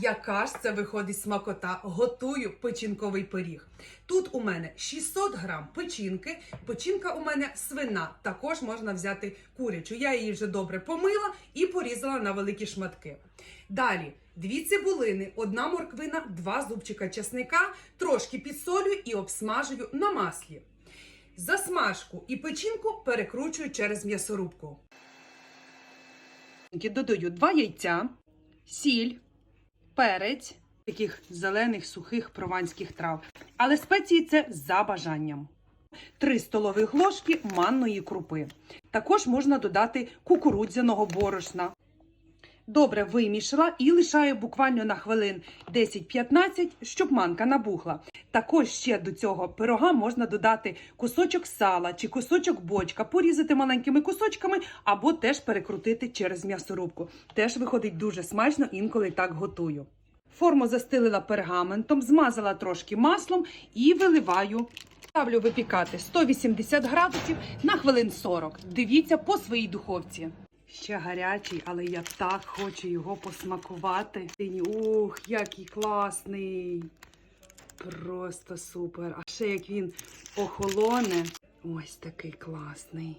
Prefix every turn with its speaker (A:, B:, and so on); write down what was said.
A: Яка ж це виходить смакота? Готую печінковий пиріг. Тут у мене 600 грам печінки. Печінка у мене свина. Також можна взяти курячу. Я її вже добре помила і порізала на великі шматки. Далі дві цибулини, одна морквина, два зубчика чесника, трошки підсолюю і обсмажую на маслі. Засмажку і печінку перекручую через м'ясорубку. Додаю два яйця, сіль, перець, таких зелених сухих прованських трав. Але спеції це за бажанням. 3 столових ложки манної крупи. Також можна додати кукурудзяного борошна. Добре вимішала і лишаю буквально на хвилин 10-15, щоб манка набухла. Також ще до цього пирога можна додати кусочок сала чи кусочок бочка, порізати маленькими кусочками або теж перекрутити через м'ясорубку. Теж виходить дуже смачно, інколи так готую. Форму застелила пергаментом, змазала трошки маслом і виливаю. Ставлю випікати 180 градусів на хвилин 40. Дивіться по своїй духовці. Ще гарячий, але я так хочу його посмакувати. Ух, який класний! Просто супер. А ще як він охолоне. Ось такий класний.